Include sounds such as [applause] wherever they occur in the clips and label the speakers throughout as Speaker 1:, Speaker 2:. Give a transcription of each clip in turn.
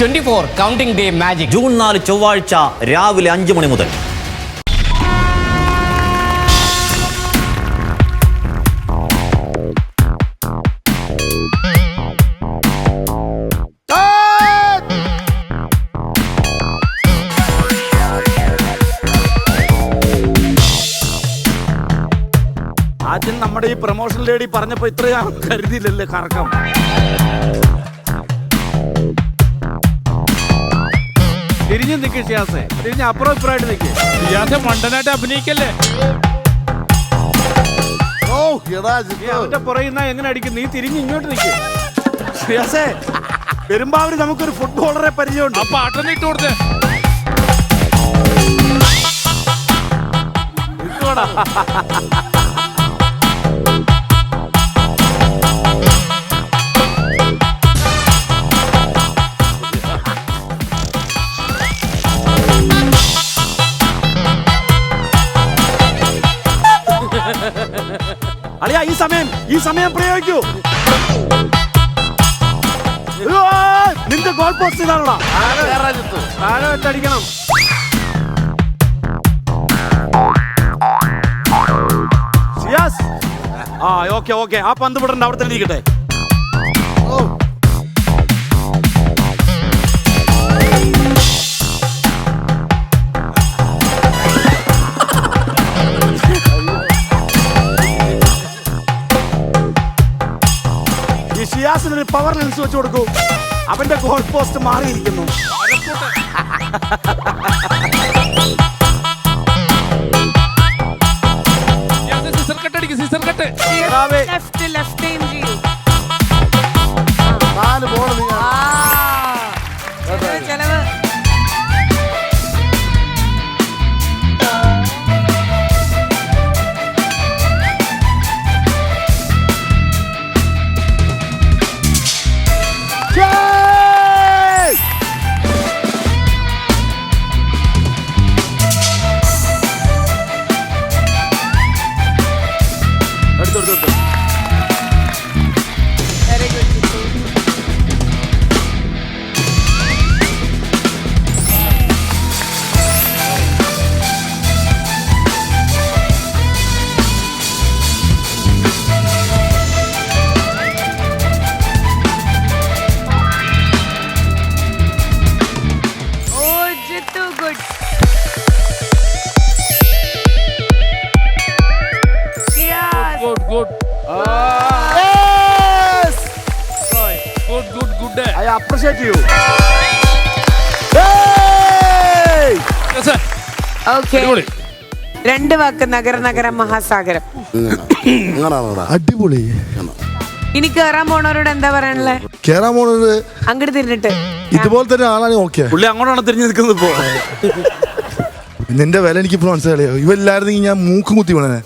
Speaker 1: Twenty four counting day magic.
Speaker 2: June നാല് ചൊവ്വാഴ്ച രാവിലെ അഞ്ച് മണി മുതൽ.
Speaker 3: ആദ്യം നമ്മുടെ ഈ പ്രൊമോഷൻ ലേഡി പറഞ്ഞപ്പോ ഇത്രയും കരുതിയില്ലല്ലേ കറക്കം. തിരിഞ്ഞു നിൽക്ക് ഷിയാസെ. തിരിഞ്ഞ് അപ്പുറം ഇപ്പുറമായിട്ട് നിൽക്ക്
Speaker 4: ഷിയാസെ മണ്ടനായിട്ട് അഭിനയിക്കല്ലേ?
Speaker 5: ഓ എടാ
Speaker 3: നീ അവന്റെ പുറയുന്ന എങ്ങനെ അടിക്കും? നീ തിരിഞ്ഞ് ഇങ്ങോട്ട് നിൽക്ക് ഷിയാസെ പെരുമ്പാവൂര് നമുക്കൊരു ഫുട്ബോളറെ പരിചയമുണ്ട്.
Speaker 4: ആ പാട്ടൊന്നും ഇട്ട് കൊടുത്തേ.
Speaker 3: നിൽക്കോടാ. അളിയാ ഈ സമയം ഈ സമയം പ്രയോഗിക്കൂ. നിന്റെ ഗോൾ പോസ്റ്റ് ഇതാണോ താഴെ വെച്ചടിക്കണം സിയാസ് ആ ഓക്കെ ഓക്കെ ആ പന്ത് വിടണ്ട അവിടെ തന്നെ ഇരിക്കട്ടെ. ഈ ഒരു പവർ ലെൻസ് വെച്ച് കൊടുക്കൂ. അവന്റെ ഗോൾ പോസ്റ്റ് മാറിയിരിക്കുന്നു. [laughs]
Speaker 6: Good good
Speaker 4: good
Speaker 3: I appreciate you.
Speaker 6: Okay രണ്ട് വാക്ക് നഗര നഗര മഹാസാഗരം.
Speaker 7: അടിപൊളി.
Speaker 6: ഇനി കേറാൻ പോണവരോട് എന്താ പറയാനുള്ളത്
Speaker 7: കേറാൻ പോണത്
Speaker 6: അങ്ങോട്ട് തിരിഞ്ഞിട്ട്.
Speaker 7: ഇതുപോലെ തന്നെ ആളാണ് ഓക്കെ.
Speaker 3: പുള്ളി അങ്ങോട്ടാണ് തിരിഞ്ഞു നിൽക്കുന്നത് ഇപ്പോ?
Speaker 7: നിന്റെ വില എനിക്ക് ഇപ്പൊ മനസ്സിലായോ ഇവല്ലായിരുന്നെങ്കിൽ ഞാൻ മൂക്ക് കുത്തി വീണനെ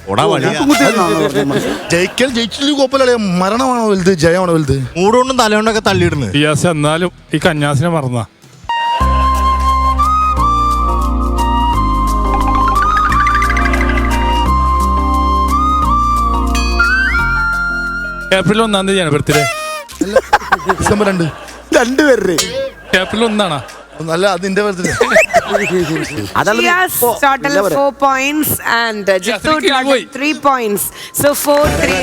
Speaker 7: ജയിക്കൽ ജയിച്ചില്ലെങ്കിൽ കുഴപ്പമില്ലേ മരണമാണോ വലുത്? ജയമാണോ വലുത്?
Speaker 8: മൂടുകൊണ്ടും തലകൊണ്ടൊക്കെ തള്ളിയിടുന്നത്.
Speaker 4: യെസ് എന്നാലും ഈ കന്യാസിനെ മറന്ന. ഏപ്രിൽ ഒന്നാം തീയതിയാണ് ബർത്ത്ഡേ.
Speaker 7: ഡിസംബർ രണ്ട്.
Speaker 3: രണ്ടുപേരുടെ.
Speaker 4: ഏപ്രിൽ ഒന്നാണോ?
Speaker 7: അല്ല അത് നിന്റെ ബർത്ത്ഡേ
Speaker 3: അതല്ല
Speaker 6: Yes, total four points and uh, Jittu
Speaker 4: three kill
Speaker 6: total
Speaker 4: പോയി.
Speaker 6: three points. So four three.